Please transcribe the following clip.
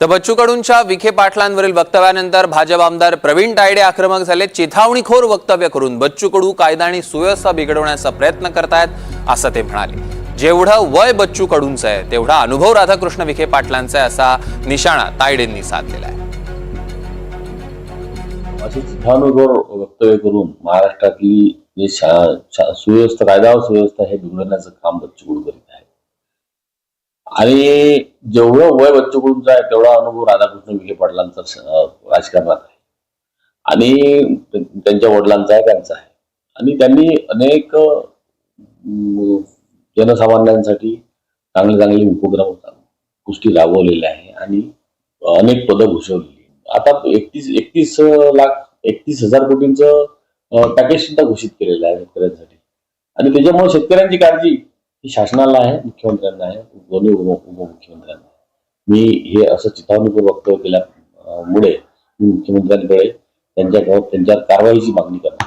तर बच्चू कडूंच्या विखे पाटलांवरील वक्तव्यानंतर भाजप आमदार प्रवीण तायडे आक्रमक झाले. चिथावणीखोर वक्तव्य करून बच्चू कडू कायदा आणि सुव्यवस्था बिघडवण्याचा प्रयत्न करतायत असं ते म्हणाले. जेवढं वय बच्चू कडूंचं आहे तेवढा अनुभव राधाकृष्ण विखे पाटलांचा आहे असा निशाणा तायडेंनी साधलेला आहे असे चिथावणीवर वक्तव्य करून महाराष्ट्रातली जे सुव्यवस्था कायदा सुव्यवस्था हे बिघडवण्याचं काम बच्चू कडू करीत आहे आणि जेवढं वय बच्चूकडूंचं आहे तेवढा अनुभव राधाकृष्ण विखे पाटलांचा राजकारणात आहे. आणि त्यांच्या वडिलांचा आहे त्यांचा आहे. आणि त्यांनी अनेक जनसामान्यांसाठी चांगले चांगले उपक्रम गोष्टी राबवलेल्या आहे आणि अनेक पदं भूषवलेली आता एकतीस एकतीस लाख एकतीस हजार कोटींचं पॅकेज सुद्धा घोषित केलेलं आहे शेतकऱ्यांसाठी. आणि त्याच्यामुळे शेतकऱ्यांची काळजी ही शासनाला आहे मुख्यमंत्र्यांना आहे दोन्ही उप उपमुख्यमंत्र्यांना मी हे असं चिथावणीपूर्वक वक्तव्य केल्यामुळे मुख्यमंत्र्यांकडे त्यांच्या त्यांच्या कारवाईची मागणी करतो